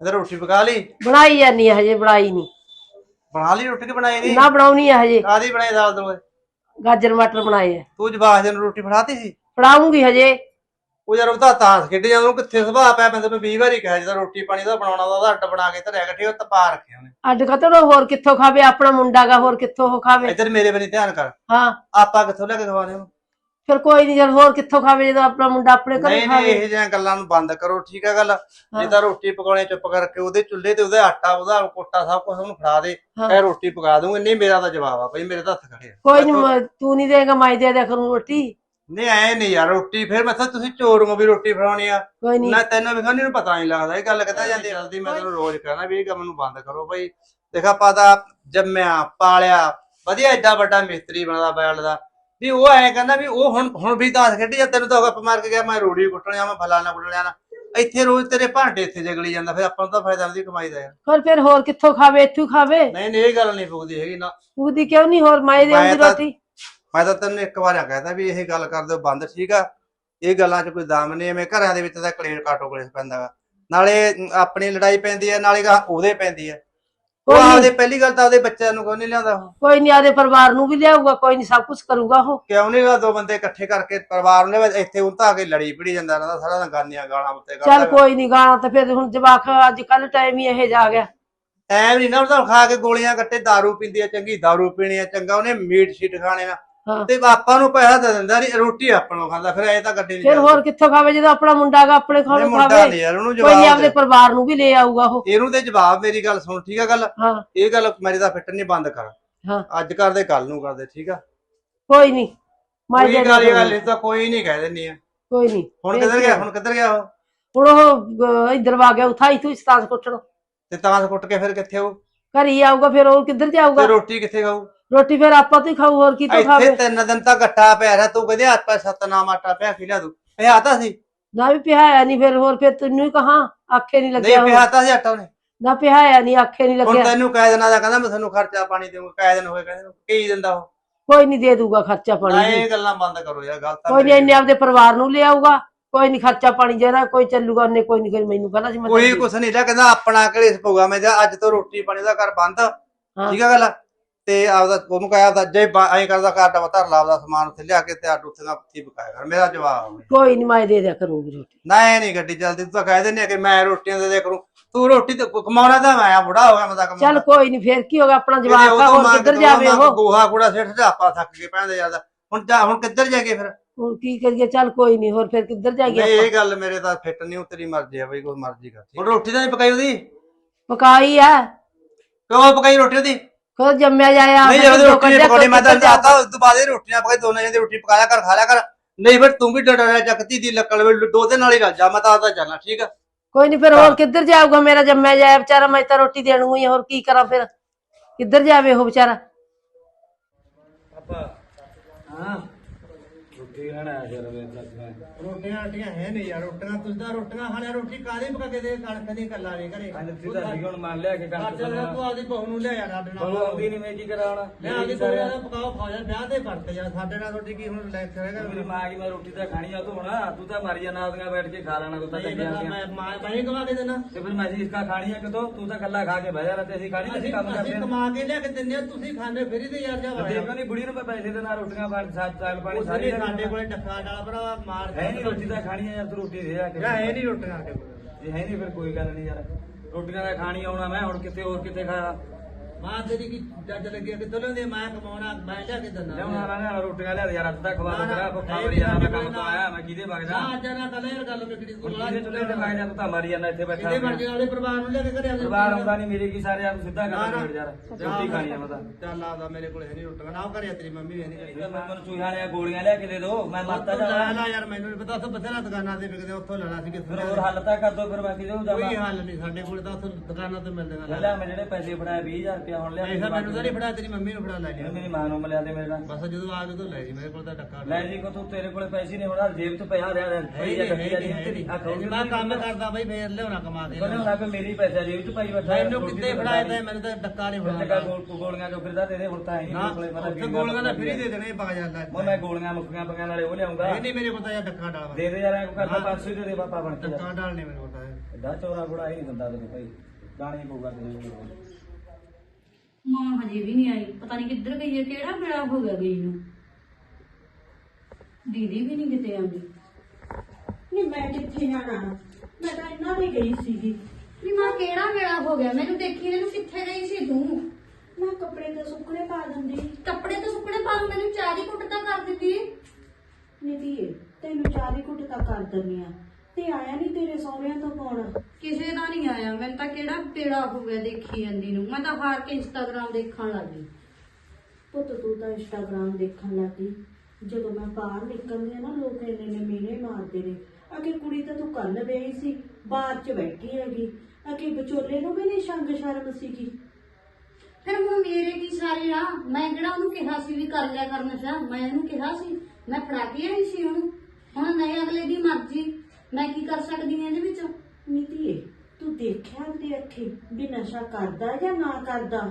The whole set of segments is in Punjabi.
ਇਧਰ ਰੋਟੀ ਪਕਾ ਲਈ? ਬਣਾਈ ਜਾਨੀ ਆ ਹਜੇ ਬਣਾਈ ਨਹੀਂ ਬਣਾ ਲਈ ਰੋਟੀ ਕਿ ਬਣਾਈ ਨਹੀਂ? ਨਾ ਬਣਾਉਣੀ ਆ ਹਜੇ। ਕਾਦੀ ਬਣਾਈ ਦਾਲ ਦੋਏ ਗਾਜਰ ਮਟਰ ਬਣਾਏ ਆ। ਤੂੰ ਜਵਾਹ ਜਨ ਰੋਟੀ ਫੜਾਤੀ ਸੀ? ਫੜਾਉਂਗੀ ਹਜੇ। ਉਹ ਯਾਰ ਉਹਦਾ ਤਾਂ ਖੇਡ ਜਾਂਦਾ ਉਹਨੂੰ ਕਿੱਥੇ ਸੁਭਾਅ ਪਿਆ? ਮੈਂ ਤੈਨੂੰ 20 ਵਾਰੀ ਕਿਹਾ ਜਦੋਂ ਰੋਟੀ ਪਾਣੀ ਦਾ ਬਣਾਉਣਾ ਦਾ ਉਹਦਾ ਅੱਡ ਬਣਾ ਕੇ ਧਰਿਆ ਇਕੱਠੇ ਉਹ ਤਪਾ ਰੱਖਿਆ ਉਹਨੇ। ਅੱਡ ਕਤੜ ਹੋਰ ਕਿੱਥੋਂ ਖਾਵੇ? ਆਪਣਾ ਮੁੰਡਾ ਗਾ ਹੋਰ ਕਿੱਥੋਂ ਉਹ ਖਾਵੇ? ਇੱਧਰ ਮੇਰੇ ਬਣੀ ਧਿਆਨ ਕਰ। ਹਾਂ। ਆਪਾਂ ਕਿੱਥੋਂ ਲੈ ਕੇ ਖਵਾਣੇ ਉਹਨੂੰ? ਫਿਰ ਕੋਈ ਨਹੀਂ ਜਦ ਹੋਰ ਕਿੱਥੋਂ ਖਾਵੇ ਜਦੋਂ ਆਪਣਾ ਮੁੰਡਾ ਆਪਣੇ ਘਰੇ ਨਹੀਂ ਨਹੀਂ ਖਾਵੇ। ਇਹ ਜਿਹੀਆਂ ਗੱਲਾਂ ਨੂੰ ਬੰਦ ਕਰੋ ਠੀਕ ਹੈ ਗੱਲ? ਜੇ ਤਾਂ ਰੋਟੀ ਪਕਾਉਣੇ ਚੁੱਪ ਕਰਕੇ ਉਹਦੇ ਚੁੱਲ੍ਹੇ ਤੇ ਉਹਦਾ ਆਟਾ ਉਹਦਾ ਕੋਟਾ ਸਭ ਕੁਝ ਉਹਨੂੰ ਫੜਾ ਦੇ ਹਾਂ। ਰੋਟੀ ਪਕਾ ਦੂੰਗਾ ਨਹੀਂ ਮੇਰਾ ਤਾਂ ਜਵਾਬ ਆ ਭਾਈ ਮੇਰੇ ਤਾਂ ਹੱਥ ਖੜੇ ਆ। ਕੋਈ ਨਹੀਂ ਤੂੰ ਨਹੀਂ ਦੇਗਾ ਮੈਂ ਦੇ ਦਿਆ ਕਰੂੰ ਰੋਟੀ। ਨਹੀਂ ਐ ਨਹੀਂ ਯਾਰ ਰੋਟੀ ਫਿਰ ਮੈਂ ਤਾਂ ਤੁਸੀਂ ਚੋਰ ਨੂੰ ਵੀ ਰੋਟੀ ਫੜਾਉਣੀ ਆ। ਕੋਈ ਨਹੀਂ ਨਾ ਤੈਨੂੰ ਵੀ ਖਾਣੀ ਨੂੰ ਪਤਾ ਨਹੀਂ ਲੱਗਦਾ ਇਹ ਗੱਲ ਕਿੱਦਾਂ ਜਾਂਦੀ ਰਲਦੀ ਮੈਂ ਤੈਨੂੰ ਰੋਜ਼ ਕਹਿਣਾ ਵੀ ਇਹ ਕੰਮ ਨੂੰ ਬੰਦ ਕਰੋ ਭਾਈ ਦੇਖ ਆਪਾਂ ਤਾਂ ਜੰਮਿਆ ਪਾਲਿਆ ਵਧੀਆ ਐਡਾ ਵੱਡਾ ਮਿਸਤਰੀ ਬਣਦਾ ਬੈਲ ਦਾ। ਵੀ ਉਹ ਐ ਕਹਿੰਦਾ ਵੀ ਉਹ ਹੁਣ ਹੁਣ ਵੀ ਤਾਂ ਖੇਡੀ ਜਾਂ ਤੈਨੂੰ ਤਾਂ ਗੱਪ ਮਾਰ ਕੇ ਗਿਆ ਮੈਂ ਰੋੜੀ ਕੁੱਟਣਿਆ ਮੈਂ ਫਲਾਣਾ ਕੁੱਟਣਿਆ ਨਾ ਇੱਥੇ ਰੋਜ਼ ਤੇਰੇ ਭਾਂਡੇ ਇੱਥੇ ਜਗਲੀ ਜਾਂਦਾ ਫਿਰ ਆਪਾਂ ਨੂੰ ਤਾਂ ਫਾਇਦਾ ਨਹੀਂ ਕਮਾਈ ਦਾ ਯਾਰ। ਫਿਰ ਫਿਰ ਹੋਰ ਕਿੱਥੋਂ ਖਾਵੇ ਇੱਥੋਂ ਖਾਵੇ? ਨਹੀਂ ਨਹੀਂ ਇਹ ਗੱਲ ਨਹੀਂ ਪੁੱਗਦੀ ਹੈਗੀ ਨਾ। ਉਹਦੀ ਕਿਉਂ ਨਹੀਂ ਹੋਰ ਮੈਂ ਦੇ ਮੈਂ ਤਾਂ- ਰੋਟੀ? ਮੈਂ ਤਾਂ ਤੈਨੂੰ ਇੱਕ ਵਾਰ ਕਹਿਤਾ ਵੀ ਇਹ ਗੱਲ ਕਰ ਦਿਓ ਬੰਦ ਠੀਕ ਆ? ਇਹ ਗੱਲਾਂ 'ਚ ਕੋਈ ਦਮ ਨਹੀਂ ਐਵੇਂ ਘਰਾਂ ਦੇ ਵਿੱਚ ਤਾਂ ਕਲੇਰ ਕਾਟੋ ਕਲੇਸ ਪੈਂਦਾ ਗਾ ਨਾਲੇ ਅਮ, ਆਪਣੀ ਲੜਾਈ ਪੈਂਦੀ ਹੈ ਨਾਲੇ ਉਹਦੇ ਪੈਂਦੀ ਹੈ ਉਹ ਕੋਈ ਨੀ। ਆਪਦੇ ਪਹਿਲੀ ਗੱਲ ਤਾਂ ਉਹਦੇ ਬੱਚਿਆਂ ਨੂੰ ਕਿਉਂ ਨਹੀਂ ਲਿਆਉਂਦਾ ਉਹ ਕੋਈ ਨਹੀਂ ਆਦੇ ਪਰਿਵਾਰ ਨੂੰ ਵੀ ਲਿਆਊਗਾ ਕੋਈ ਨਹੀਂ ਸਭ ਕੁਝ ਕਰੂਗਾ ਉਹ ਕਿਉਂ ਨਹੀਂ ਗਾ ਦੋ ਬੰਦੇ ਇਕੱਠੇ ਕਰਕੇ ਪਰਿਵਾਰ ਨੂੰ ਲਿਆਵੇ, ਇੱਥੇ ਉਹ ਤਾਂ ਆ ਕੇ ਲੜੀ ਪੜੀ ਜਾਂਦਾ ਰਹਿੰਦਾ ਸਾਰਾ ਦਿਨ ਗਾਨੀਆਂ ਗਾਲਾਂ ਉੱਤੇ ਚੱਲ ਕੋਈ ਨਹੀਂ ਗਾਣਾ ਤਾਂ ਫਿਰ ਹੁਣ ਜਵਾਕ ਅੱਜ ਕੱਲ ਟਾਈਮ ਹੀ ਇਹ ਜਾ ਗਿਆ ਐਵੇਂ ਨਹੀਂ ਨਾ ਉਹਦਾ ਖਾ ਕੇ ਗੋਲੀਆਂ ਕੱਟੇ दारू ਪੀਂਦੀ ਆ ਚੰਗੀ दारू ਪੀਣੀ ਆ ਚੰਗਾ ਉਹਨੇ ਮੀਟ ਸ਼ੀਟ ਖਾਣੇ ਆ ਹਾਂ। ਤੇ ਆਪਾਂ ਨੂੰ ਪੈਸਾ ਦੇ ਦਿੰਦਾ ਨਹੀਂ ਰੋਟੀ ਆਪਾਂ ਨੂੰ ਖਾਂਦਾ ਫਿਰ ਐ ਤਾਂ ਗੱਡੀ ਨਹੀਂ ਫਿਰ ਹੋਰ ਕਿੱਥੋਂ ਖਾਵੇ ਜਦੋਂ ਆਪਣਾ ਮੁੰਡਾ ਗਾ ਆਪਣੇ ਖਾਣੇ ਮੁੰਡਾ ਖਾਵੇ। ਨਹੀਂ ਯਾਰ ਉਹਨੂੰ ਕੋਈ ਜਵਾਬ ਆਪਦੇ ਦੇ। ਪਰਿਵਾਰ ਨੂੰ ਵੀ ਲੈ ਆਊਗਾ ਉਹ। ਇਹਨੂੰ ਤੇ ਜਵਾਬ ਮੇਰੀ ਗੱਲ ਸੁਣ ਠੀਕ ਆ ਗੱਲ? ਹਾਂ। ਇਹ ਗੱਲ ਮੇਰੀ ਤਾਂ ਫਿੱਟ ਨਹੀਂ ਬੰਦ ਕਰ। ਹਾਂ। ਅੱਜ ਕਰਦੇ ਕੱਲ ਨੂੰ ਕਰਦੇ ਠੀਕ ਆ? ਕੋਈ ਨਹੀਂ ਮੈਂ ਕੋਈ ਗੱਲ ਗੱਲ ਇਹ ਤਾਂ ਕੋਈ ਨਹੀਂ ਕਹਿ ਦਿੰਨੀ ਆ। ਕੋਈ ਨਹੀਂ ਹੁਣ ਕਿੱਧਰ ਗਿਆ ਹੁਣ ਕਿੱਧਰ ਗਿਆ ਉਹ? ਹੁਣ ਉਹ ਇੱਧਰ ਵਾ ਗਿਆ ਉਥਾਈ ਤੂੰ ਸਤਾਸ ਕੁੱਟਣ। ਤੇ ਤਾਂ ਕੁੱਟ ਕੇ ਫਿਰ ਕਿੱਥੇ ਉਹ ਘਰੀ ਆਊਗਾ ਫਿਰ ਉਹ ਕਿੱਧਰ ਜਾਊਗਾ? ਤੇ ਰੋਟੀ ਕਿੱਥੇ ਖਾਊ? ਰੋਟੀ ਫਿਰ ਆਪਾਂ ਤੋਂ ਹੀ ਖਾਊ ਹੋਰ ਕੀ ਤੋਂ ਇੱਥੇ ਖਾਵੇ ਤਿੰਨ ਦਿਨ ਤਾਂ ਗੱਟਾ ਪਿਆ ਰਿਹਾ ਤੂੰ ਕਹਿੰਦੇ ਆਟਾ ਸਤਨਾਮ ਆਟਾ ਪਿਆ ਖਿਲਾ ਦੂ। ਇਹ ਆਤਾ ਸੀ। ਨਾ ਵੀ ਪਿਹਾਇਆ ਨਹੀਂ ਫਿਰ ਹੋਰ ਫਿਰ ਤੈਨੂੰ ਹੀ ਕਹਾ ਆਖੇ ਨਹੀਂ ਨਹੀਂ ਲੱਗਿਆ ਆਤਾ ਸੀ ਆਟਾ ਉਹਨੇ। ਨਾ ਪਿਹਾਇਆ ਨਹੀਂ ਆਖੇ ਨਹੀਂ ਹੁਣ ਲੱਗਿਆ। ਤੈਨੂੰ ਕਹਿ ਦੇਣਾ ਦਾ ਕਹਿੰਦਾ ਮੈਂ ਤੁਹਾਨੂੰ ਖਰਚਾ ਪਾਣੀ ਦੇਵਾਂਗਾ ਕਹਿ ਦਿਨ ਹੋਏ ਕਹਿੰਦੇ ਨੂੰ ਕੀ ਦਿੰਦਾ ਉਹ? ਕੋਈ ਨਹੀਂ ਦੇ ਦੂਗਾ ਖਰਚਾ ਨਾ ਪਾਣੀ ਇਹ ਗੱਲਾਂ ਬੰਦ ਕਰੋ ਯਾਰ ਗੱਲ ਤਾਂ ਕੋਈ ਨਹੀਂ ਇੰਨੇ ਆਪਦੇ ਪਰਿਵਾਰ ਨੂੰ ਲੈ ਆਊਗਾ ਕੋਈ ਨਹੀਂ ਖਰਚਾ ਪਾਣੀ ਜਿਹੜਾ ਕੋਈ ਚੱਲੂਗਾ ਉਹਨੇ ਕੋਈ ਨਹੀਂ ਮੈਨੂੰ ਕਹਿੰਦਾ ਸੀ ਮੈਂ ਕੋਈ ਕੁਛ ਨਹੀਂ ਲਿਆ ਕਹਿੰਦਾ ਆਪਣਾ ਘੜੇਸ ਪਊਗਾ ਮੈਂ ਕਿਹਾ ਅੱਜ ਤੋਂ ਰੋਟੀ ਪਾਣੀ ਦਾ ਘਰ ਬੰਦ। ਠੀਕ ਆ ਗੱਲ? ਤੇ ਆਪਦਾ ਉਹਨੂੰ ਕਹਿਆ ਆਪਦਾ ਜੇ ਐਂ ਕਰਦਾ ਘਰ ਦਾ ਧਰ ਲਾ ਆਪਦਾ ਸਮਾਨ ਉੱਥੇ ਲਿਆ ਕੇ ਤੇ ਉੱਥੇ ਦਾ ਉੱਥੇ ਪਕਾਇਆ ਕਰ। ਮੇਰਾ ਜਵਾਬ। ਕੋਈ ਨਹੀਂ ਮੈਂ ਦੇ ਦਿਆ ਕਰੂੰਗੀ ਰੋਟੀ। ਨਾ ਇਹ ਨਹੀਂ ਗੱਡੀ ਚੱਲਦੀ ਤੂੰ ਤਾਂ ਕਹਿ ਦਿੰਦੇ ਕਿ ਮੈਂ ਰੋਟੀਆਂ ਦੇ ਦੇ ਕਰੂੰ। ਤੂੰ ਰੋਟੀ ਤੇ ਕਮਾਉਣਾ ਤਾਂ ਮੈਂ ਆ ਬੁੜਾ ਹੋ ਗਿਆ ਮੈਂ ਤਾਂ ਕਮਾਉਣਾ। ਚੱਲ ਕੋਈ ਨਹੀਂ ਫਿਰ ਕੀ ਹੋਗਾ ਆਪਣਾ ਜਵਾਬ ਆ ਹੋਰ ਕਿੱਧਰ ਤੋਂ ਜਾਵੇ ਉਹ? ਗੋਹਾ ਕੂੜਾ ਸਿੱਟ ਜਾ ਆਪਾਂ ਥੱਕ ਕੇ ਪੈਂਦੇ ਜਾਂਦਾ ਹੁਣ ਜਾ ਹੁਣ ਕਿੱਧਰ ਜਾਗੇ ਫਿਰ? ਹੁਣ ਕੀ ਕਰੀਏ ਚੱਲ ਕੋਈ ਨਹੀਂ ਹੋਰ ਫਿਰ ਕਿੱਧਰ ਜਾਈਏ ਨਹੀਂ ਆਪਾਂ? ਇਹ ਗੱਲ ਮੇਰੇ ਤਾਂ ਫਿੱਟ ਨਹੀਂ ਉਹ ਤੇਰੀ ਮਰਜ਼ੀ ਆ ਬਈ ਕੋਈ ਮਰਜ਼ੀ ਕਰ ਹੁਣ ਰੋਟੀ ਤਾਂ ਨਹੀਂ ਪਕਾਈ ਉਹਦੀ? ਪਕਾਈ ਆ। ਕਿਉਂ ਪਕਾਈ ਰੋਟੀ ਉਹਦੀ? ਖੁਦ ਜੰਮਿਆ ਜਾਇਆ ਨਹੀਂ ਜਦੋਂ ਰੋਟੀ ਪਕਾਉਣੀ ਮੈਂ ਤਾਂ ਆਤਾ ਉਸ ਤੋਂ ਬਾਅਦ ਇਹ ਰੋਟੀਆਂ ਪਕਾਈ ਦੋਨਾਂ ਜਣੇ ਰੋਟੀ ਪਕਾਇਆ ਕਰ ਖਾ ਲਿਆ ਕਰ ਨਹੀਂ ਫਿਰ ਤੂੰ ਵੀ ਡੜਾ ਚੱਕਦੀ ਦੀ ਲੱਕੜ ਵੇ ਦੋ ਦੇ ਨਾਲ ਹੀ ਰੱਜ ਜਾ ਮੈਂ ਤਾਂ ਆਦਾ ਚੱਲਣਾ ਠੀਕ ਆ? ਕੋਈ ਨਹੀਂ ਫਿਰ ਹੋਰ ਕਿੱਧਰ ਜਾਊਗਾ ਮੇਰਾ ਜੰਮਿਆ ਜਾਇਆ ਵਿਚਾਰਾ ਮੈਂ ਤਾਂ ਰੋਟੀ ਦੇਣ ਹੀ ਹੋਰ ਕੀ ਕਰਾਂ ਫਿਰ? ਕਿੱਧਰ ਜਾਵੇ ਉਹ ਵਿਚਾਰਾ? ਹਾਂ। ਰੋਟੀ ਮੈਂ ਰੋਟੀਆਂ ਰੋਟੀਆਂ ਹੈ ਨਹੀਂ ਯਾਰ ਰੋਟੀਆਂ ਤੁਸੀਂ ਤਾਂ ਰੋਟੀਆਂ ਖਾਣਿਆ ਰੋਟੀ ਕਾਹਦੀ ਪਕਾ ਕੇ ਦੇ ਕਣਕ ਦੀ ਕੱਲਾ ਨਹੀਂ ਘਰੇ? ਅੱਜ ਸਿੱਧਾ ਸੀ ਹੁਣ ਮੰਨ ਲਿਆ ਕਿ ਅੱਜ ਤੂੰ ਆਦੀ ਬਹੂ ਨੂੰ ਲਿਆ ਯਾਰ ਸਾਡੇ ਬੋਲ ਨਾਲ ਆਉਂਦੀ ਨਹੀਂ ਮੈਂ ਕੀ ਕਰਾਉਣਾ ਮੈਂ ਆਦੀ ਬਹੂ ਨਾਲ ਪਕਾਓ ਖਾ ਜਾ ਵਿਆਹ ਤੇ ਵਰਤ ਜਾ ਸਾਡੇ ਨਾਲ ਰੋਟੀ ਕੀ ਹੁਣ ਲੈ ਕੇ ਮੇਰੀ ਰਹੇਗਾ ਮਾਂ ਕੀ ਮੈਂ ਰੋਟੀ ਤਾਂ ਖਾਣੀ ਆ ਤੂੰ ਹੁਣ ਤੂੰ ਤਾਂ ਮਾਰੀ ਜਾਣਾ ਆਪਦੀਆਂ ਬੈਠ ਕੇ ਖਾ ਲੈਣਾ ਤੂੰ ਤਾਂ ਮੈਂ ਮਾਂ ਮੈਂ ਕਮਾ ਕੇ ਦੇਣਾ। ਤੇ ਫਿਰ ਮੈਂ ਜੀ ਇਸਕਾ ਖਾਣੀ ਆ ਕਿਤੋਂ? ਤੂੰ ਤਾਂ ਖਾ ਕੇ ਬਹਿ ਜਾਣਾ ਤੇ ਅਸੀਂ ਖਾਣੀ ਅਸੀਂ ਕੰਮ ਕਰਦੇ ਕੇ ਲਿਆ ਕੇ ਦਿੰਦੇ ਤੁਸੀਂ ਖਾਂਦੇ ਫਿਰ ਹੀ ਤੇ ਯਾਰ ਜਾ ਦੇਖੋ ਨਹੀਂ ਬੁੜੀ ਨੂੰ ਮੈਂ ਪੈਸੇ ਦੇਣਾ ਰੋਟੀਆਂ ਪਾਣੀ ਸਾਥ ਸਾਲ ਪਾਣੀ ਸਾਰੀ ਸਾਡੇ ਸਾਡੇ ਕੋਲੇ ਡੱਕਾ ਡਾਲਾ ਭਰਾ ਮਾਰ ਹੈ ਨਹੀਂ ਰੋਟੀ ਤਾਂ ਖਾਣੀ ਆ ਯਾਰ ਤੂੰ ਰੋਟੀ ਦੇ ਆ ਕੇ। ਯਾ ਇਹ ਨਹੀਂ ਰੋਟੀਆਂ ਸਾਡੇ ਕੋਲ ਜੇ ਹੈ ਨਹੀਂ ਫਿਰ ਕੋਈ ਗੱਲ ਨਹੀਂ ਯਾਰ। ਰੋਟੀਆਂ ਤਾਂ ਖਾਣੀ ਆਉਣਾ ਮੈਂ ਹੁਣ ਕਿਤੇ ਹੋਰ ਕਿਤੇ ਖਾ ਮਾਂ ਤੇਰੀ ਕੀ ਜੱਜ ਲੱਗੇ ਕਿ ਦੋਲੇ ਦੇ ਮੈਂ ਕਮਾਉਣਾ ਮੈਂ ਲਿਆ ਕੇ ਦਿੰਦਾ। ਲਿਆਉਣਾ ਨਾ ਨਾ ਰੋਟੀਆਂ ਲਿਆ ਦੇ ਯਾਰ ਤੱਕ ਖਵਾ ਨਾ, ਨਾ, ਤੇਰਾ ਭੁੱਖਾ ਮਰੀ ਜਾਣਾ ਮੈਂ ਕੰਮ ਤੋਂ ਆਇਆ ਮੈਂ ਕਿਹਦੇ ਵਗ ਜਾ? ਨਾ ਅੱਜ ਨਾ ਕੱਲ ਇਹ ਗੱਲ ਵਿਗੜੀ ਤੂੰ ਕਿਹਦੇ ਚੁੱਲ੍ਹੇ ਤੇ ਵਗ ਜਾ ਤੂੰ ਤਾਂ ਮਰੀ ਜਾਂਦਾ ਇੱਥੇ ਬੈਠਾ ਕਿਤੇ ਮਰਜ਼ੀ ਵਾਲੇ ਪਰਿਵਾਰ ਨੂੰ ਲਿਆ ਕੇ ਘਰੇ ਆਉਂਦੇ ਪਰਿਵਾਰ ਆਉਂਦਾ ਨਹੀਂ ਮੇਰੇ ਕੀ ਸਾਰੇ ਆਪ ਸਿੱਧਾ ਨਾ, ਕਰ ਨਾ। ਦੇ ਯਾਰ ਰੋਟੀ ਖਾਣੀ ਆ ਮੈਂ ਤਾਂ। ਚੱਲ ਆਦਾ ਮੇਰੇ ਕੋਲ ਹੈ ਨਹੀਂ ਰੋਟੀਆਂ ਨਾ ਘਰੇ ਤੇਰੀ ਮੰਮੀ ਹੈ ਨਹੀਂ ਮੈਂ ਮੈਨੂੰ ਚੂਹਿਆਂ ਵਾਲੀਆਂ ਗੋਲੀਆਂ ਲਿਆ ਕੇ ਦੇ ਦੋ ਮੈਂ ਮਰਤਾ ਜਾ ਲੈ ਲਾ ਯਾਰ ਮੈਨੂੰ ਨੀ ਪਤਾ ਉੱਥੇ ਬਥੇਰਾ ਦੁਕਾਨਾਂ ਤੇ ਵਿਕਦੇ ਉੱਥੋਂ ਲੈਣਾ ਸੀ ਕਿੱਥੋਂ ਹੋਰ ਹੱਲ ਤਾਂ ਕਰ ਦੋ ਫਿਰ ਮੈਂ ਕਿਹਦੇ ਨੂੰ ਕੋਈ ਜਾਵਾਂ ਹੱਲ ਨਹੀਂ ਸਾਡੇ ਕੋਲ ਤਾਂ ਉੱਥੋਂ ਦੁਕਾਨਾਂ ਤੋਂ ਮਿਲਦੇ ਲੈ ਲਿਆ ਮੈਂ ਜਿਹੜੇ ਪੈਸੇ ਫੜਾਏ 20000 ਰੁਪਇਆ ਹੁਣ ਲਿਆ ਪੈਸਾ ਮੈਨੂੰ ਤਾਂ ਨਹੀਂ ਫੜਾ ਤੇਰੀ ਮੰਮੀ ਨੂੰ ਫੜਾ ਲੈ ਲਿਆ। ਮੇਰੀ ਮਾਂ ਨੂੰ ਮਿਲਿਆ ਤੇ ਮੇਰੇ ਨਾਲ। ਬਸ ਜਦੋਂ ਆ ਗਏ ਤੋਂ ਲੈ ਜੀ ਮੇਰੇ ਕੋਲ ਤਾਂ ਟੱਕਾ ਲੈ ਜੀ ਕੋ ਤੂੰ ਤੇਰੇ ਕੋਲੇ ਪੈਸੇ ਨਹੀਂ ਹੋਣਾ ਜੇਬ 'ਚ ਪਿਆ ਰਿਹਾ ਰਿਹਾ ਹੈ ਹੀ ਜਾਂ ਨਹੀਂ, ਗੱਡੀ ਤੇਰੀ ਆ ਖਾਉਗੀ ਮੈਂ ਕੰਮ ਕਰਦਾ ਬਈ ਫੇਰ ਲਿਆਉਣਾ ਕਮਾ ਦੇ ਕੋਨੇ ਹੋਣਾ ਕਿ ਮੇਰੀ ਪੈਸਾ ਜੇਬ 'ਚ ਪਾਈ ਬੈਠਾ ਮੈਨੂੰ ਕਿੱਥੇ ਫੜਾਏ ਤੇ ਮੈਨੂੰ ਤਾਂ ਡੱਕਾ ਨਹੀਂ ਟੱਕਾ ਫੜਾਇਆ। ਗੋਲ ਗੋਲੀਆਂ ਜੋ ਫਿਰਦਾ ਤੇਰੇ ਹੁਣ ਤਾਂ ਨਹੀਂ ਮੇਰੇ ਕੋਲੇ ਮੈਂ ਤਾਂ ਉੱਥੇ ਗੋਲੀਆਂ ਦਾ ਫਰੀ ਦੇ ਦੇਣੇ ਪਾ ਜਾਂਦਾ। ਮੈਂ ਮੈਂ ਗੋਲੀਆਂ ਮੁੱਕੀਆਂ ਪਈਆਂ ਨਾਲੇ ਉਹ ਲਿਆਉਂਗਾ। ਨਹੀਂ ਮੇਰੇ ਕੋਲ ਤਾਂ ਡੱਕਾ ਡਾਲ ਦੇ ਦੇ ਯਾਰ ਇਹ ਕਰਦਾ 500 ਦੇ ਦੇ ਪਾਪਾ ਬਣ ਕੇ। ਡੱਕਾ ਡਾਲ ਨਹੀਂ ਮੇਰੇ ਕੋਲ ਤਾਂ ਐਡਾ ਚੋਰਾ ਬੁੜਾ ਹੀ ਨਹੀਂ ਦਿੰਦਾ ਤੈਨੂੰ ਭਾਈ ਦਾਣੇ ਪਊਗਾ ਕੋਲ। ਮਾਂ ਹਜੇ ਵੀ ਨਹੀਂ ਆਈ। ਪਤਾ ਨਹੀਂ ਕਿੱਧਰ ਗਈ ਹੈ ਕਿਹੜਾ ਬੜਾ ਹੋ ਗਿਆ ਗਈ ਨੂੰ। ਦੀਦੀ ਵੀ ਨਹੀਂ ਕਿਤੇ ਆਉਂਦੀ। ਨਹੀਂ ਮੈਂ ਕਿੱਥੇ ਜਾਣਾ? ਮੈਂ ਤਾਂ ਇਹਨਾਂ ਦੇ ਗਈ ਸੀਗੀ। ਵੀ ਮਾਂ ਕਿਹੜਾ ਵੇਲਾ ਹੋ ਗਿਆ? ਮੈਨੂੰ ਦੇਖੀ ਇਹਨੂੰ ਕਿੱਥੇ ਗਈ ਸੀ ਤੂੰ? ਮੈਂ ਕੱਪੜੇ ਤਾਂ ਸੁੱਕਣੇ ਪਾ ਦਿੰਦੀ। ਕੱਪੜੇ ਤਾਂ ਸੁੱਕਣੇ ਪਾ ਮੈਨੂੰ ਚਾਹ ਦੀ ਕੁੱਟ ਤਾਂ ਕਰ ਦਿੱਤੀ। ਨਹੀਂ ਧੀਏ ਤੈਨੂੰ ਚਾਹ ਦੀ ਘੁੱਟ ਤਾਂ ਕਰ ਦਿੰਨੀ ਆ। ਤੇ ਆਇਆ ਨਹੀਂ ਤੇਰੇ ਸਹੁਰਿਆਂ ਤੋਂ ਫੋਨ ਕਿਸੇ ਦਾ ਨਹੀਂ ਆਇਆ। ਮੈਨੂੰ ਤਾਂ ਕਿਹੜਾ ਵੇਲਾ ਹੋ ਗਿਆ ਦੇਖੀ ਜਾਂਦੀ ਨੂੰ। ਮੈਂ ਤਾਂ ਹਾਰ ਕੇ ਇੰਸਟਾਗ੍ਰਾਮ ਦੇਖਣ ਲੱਗ ਗਈ। ਪੁੱਤ ਤੂੰ ਤਾਂ ਇੰਸਟਾਗ੍ਰਾਮ ਦੇਖਣ ਲੱਗੀ ਜਦੋਂ ਮੈਂ ਬਾਹਰ ਨਿਕਲਦੀ ਆ ਨਾ ਲੋਕ ਇੰਨੇ ਨੇ ਮੀਨੇ ਮਾਰਦੇ ਨੇ। ਅਗੇ ਕੁੜੀ ਤਾਂ ਤੂੰ ਕੱਲ ਵਿਆਹੀ ਸੀ ਬਾਹਰ 'ਚ ਬੈਠੀ ਹੈਗੀ। ਅਗੇ ਵਿਚੋਲੇ ਨੂੰ ਵੀ ਨਹੀਂ ਸ਼ੰਗ ਸ਼ਰਮ ਸੀਗੀ। ਫਿਰ ਹੁਣ ਮੇਰੇ ਕੀ ਸਾਰੇ ਆ? ਮੈਂ ਕਿਹੜਾ ਉਹਨੂੰ ਕਿਹਾ ਸੀ ਵੀ ਕਰ ਲਿਆ ਕਰ ਨਸ਼ਾ ਮੈਂ ਉਹਨੂੰ ਕਿਹਾ ਸੀ। ਮੈਂ ਫੜਾ ਕੇ ਆਈ ਸੀ ਉਹਨੂੰ। ਹੁਣ ਨਹੀਂ ਅਗਲੇ ਦੀ ਮਰਜ਼ੀ ਮੈਂ ਕੀ ਕਰ ਸਕਦੀ ਹਾਂ ਇਹਦੇ ਵਿੱਚ? ਨੀਤੀਏ ਤੂੰ ਦੇਖਿਆ ਉਹਦੇ ਅੱਖੀ ਵੀ ਨਸ਼ਾ ਕਰਦਾ ਜਾਂ ਨਾ ਕਰਦਾ?